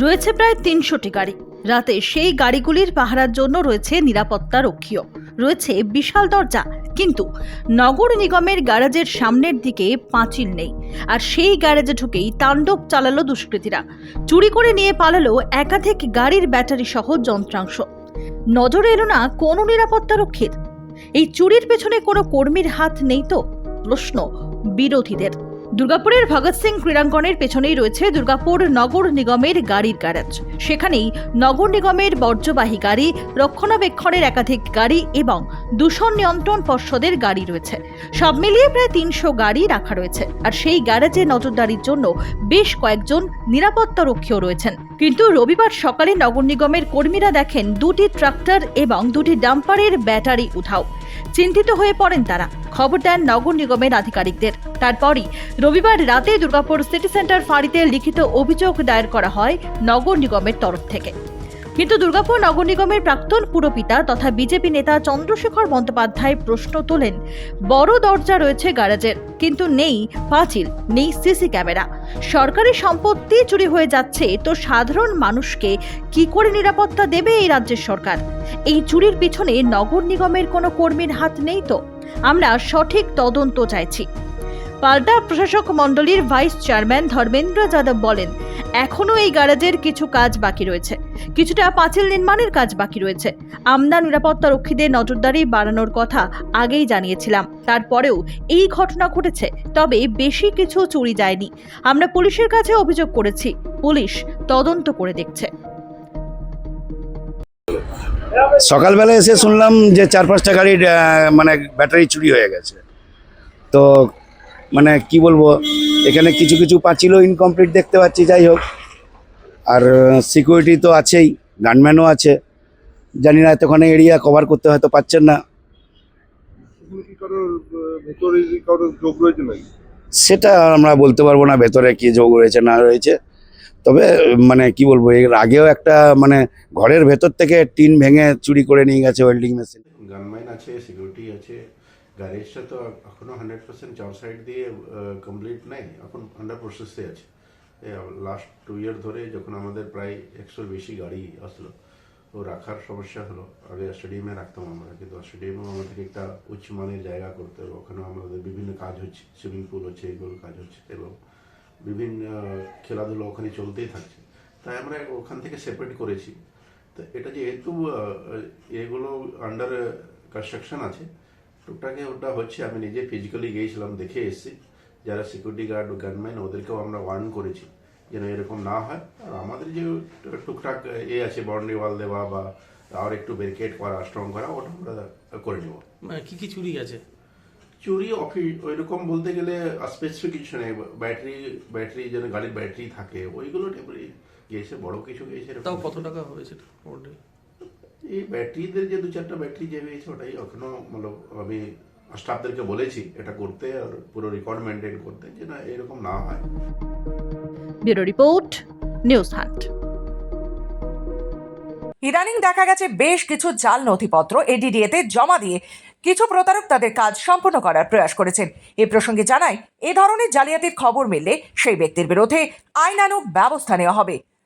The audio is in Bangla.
রয়েছে প্রায় তিনশোটি গাড়ি। রাতে সেই গাড়িগুলির পাহারার জন্য রয়েছে নিরাপত্তা রক্ষীও। রয়েছে বিশাল দরজা, কিন্তু নগর নিগমের গ্যারেজের সামনের দিকে পাঁচিল নেই। আর সেই গ্যারেজে ঢুকেই তাণ্ডব চালালো দুষ্কৃতীরা। চুরি করে নিয়ে পালালো একাধিক গাড়ির ব্যাটারি সহ যন্ত্রাংশ। নজরে এলো না কোনো নিরাপত্তা রক্ষীর। এই চুরির পেছনে কোনো কর্মীর হাত নেই তো? প্রশ্ন বিরোধীদের। দুর্গাপুরের ভগৎ সিং ক্রীড়াঙ্গনের পেছনেই রয়েছে দুর্গাপুর নগর নিগমের গাড়ির গ্যারেজ। সেখানেই নগর নিগমের বর্জ্যবাহী গাড়ি, রক্ষণাবেক্ষণের একাধিক গাড়ি এবং দূষণ নিয়ন্ত্রণ পর্ষদের গাড়ি রয়েছে। সব মিলিয়ে প্রায় তিনশো গাড়ি রাখা রয়েছে আর সেই গ্যারেজে নজরদারির জন্য বেশ কয়েকজন নিরাপত্তা রক্ষীও রয়েছেন। কিন্তু রবিবার সকালে নগর নিগমের কর্মীরা দেখেন দুটি ট্রাক্টর এবং দুটি ডাম্পারের ব্যাটারি উঠাও চিন্তিত হয়ে পড়েন তারা। খবর দেন নগর নিগমের আধিকারিকদের। তারপরই রবিবার রাতে দুর্গাপুর সিটি সেন্টার ফাঁড়িতে লিখিত অভিযোগ দায়ের করা হয় নগর নিগমের তরফ থেকে। কিন্তু দুর্গাপুর নগর নিগমের প্রাক্তন পুরপিতা তথা বিজেপি নেতা চন্দ্রশেখর বন্দ্যোপাধ্যায় প্রশ্ন তোলেন, বড় দরজা রয়েছে গ্যারেজের, কিন্তু নেই পাঁচিল, নেই সিসি ক্যামেরা। সরকারি সম্পত্তি চুরি হয়ে যাচ্ছে, তো সাধারণ মানুষকে কি করে নিরাপত্তা দেবে এই রাজ্যের সরকার? এই চুরির পিছনে নগর নিগমের কোনো কর্মীর হাত নেই তো? আমরা সঠিক তদন্ত চাইছি। পাল্টা প্রশাসক মণ্ডলীর ভাইস চেয়ারম্যান ধর্মেন্দ্র যাদব বলেন এখনও এই গ্যারেজের কিছু কাজ বাকি রয়েছে। কিছুটা পাঁচিল নির্মাণের কাজ বাকি রয়েছে। আমরা নিরাপত্তা রক্ষীদের নজরদারি বাড়ানোর কথা আগেই জানিয়েছিলাম। তারপরেও এই ঘটনা ঘটেছে, তবে বেশি কিছু চুরি যায়নি। আমরা পুলিশের কাছে অভিযোগ করেছি। পুলিশ তদন্ত করে দেখছে। সকালবেলা এসে শুনলাম যে চার পাঁচটা গাড়ির মানে ব্যাটারি চুরি হয়ে গেছে। তো মানে কি বলব এখানে কিছু কিছু পাচ্ছিল ইনকমপ্লিট দেখতে পাচ্ছি যাই হোক। আর সিকিউরিটি তো আছেই গানম্যানও আছে। জানি না এতখানে এরিয়া কভার করতে হয়তো পাচ্ছেন না। সেটা আমরা বলতে পারব না ভেতরে কি যোগ রয়েছে না রয়েছে। তবে মানে কি বলব এর আগেও একটা মানে ঘরের ভেতর থেকে টিন ভেঙে চুরি করে নিয়ে গেছে ওয়েল্ডিং মেশিন গানম্যান আছে সিকিউরিটি আছে। গ্যারেজটা তো এখনও হান্ড্রেড পার্সেন্ট চার সাইড দিয়ে কমপ্লিট নেই, এখন আন্ডার প্রসেসে আছে। লাস্ট টু ইয়ার ধরে যখন আমাদের প্রায় একশোর বেশি গাড়ি আসলো, তো রাখার সমস্যা হলো। আগে স্টেডিয়ামে রাখতাম আমরা, কিন্তু স্টেডিয়ামেও আমাদেরকে একটা উচ্চ মানের জায়গা করতে হবে। ওখানেও আমাদের বিভিন্ন কাজ হচ্ছে সুইমিং পুল হচ্ছে, এগুলো কাজ হচ্ছে এবং বিভিন্ন খেলাধুলো ওখানে চলতেই থাকছে। তাই আমরা ওখান থেকে সেপারেট করেছি। তো এটা যেহেতু এগুলো আন্ডার কনস্ট্রাকশন আছে টুকটাকে ওটা হচ্ছে আমি নিজে ফিজিক্যালি গিয়েছিলাম দেখে এসেছি। যারা সিকিউরিটি গার্ড গানম্যান ওদেরকেও আমরা ওয়ার্ন করেছি যেন এরকম না হয়। আর আমাদের যে টুকটাক এ আছে বাউন্ডারি ওয়াল দেওয়া বা আর একটু ব্যারিকেড করা স্ট্রং করা ওটা আমরা করে নেব। মানে কি কি চুরি আছে? চুরি অফিস ওইরকম বলতে গেলে স্পেসিফিক কিছু নেই ব্যাটারি ব্যাটারি যেন গাড়ির ব্যাটারি থাকে ওইগুলো টেম্পোরারি গিয়েছে বড় কিছু গিয়েছে তাও কত টাকা হয়েছে এই ব্যাটারিদের যে দু চারটা ব্যাটারি যে হয়েছে ওটাই এখনও মানে আমি স্টাফদেরকে বলেছি এটা করতে আর পুরো রেকর্ড মেনটেন করতে যে না এরকম না হয়। Bureau report news hunt. ইদানিং দেখা গেছে বেশ কিছু জাল নথিপত্র এডিডিএতে জমা দিয়ে কিছু প্রতারক তাদের কাজ সম্পন্ন করার প্রয়াস করেছেন। এ প্রসঙ্গে জানায় এ ধরনের জালিয়াতির খবর মিললে সেই ব্যক্তির বিরুদ্ধে আইনানুগ ব্যবস্থা নেওয়া হবে।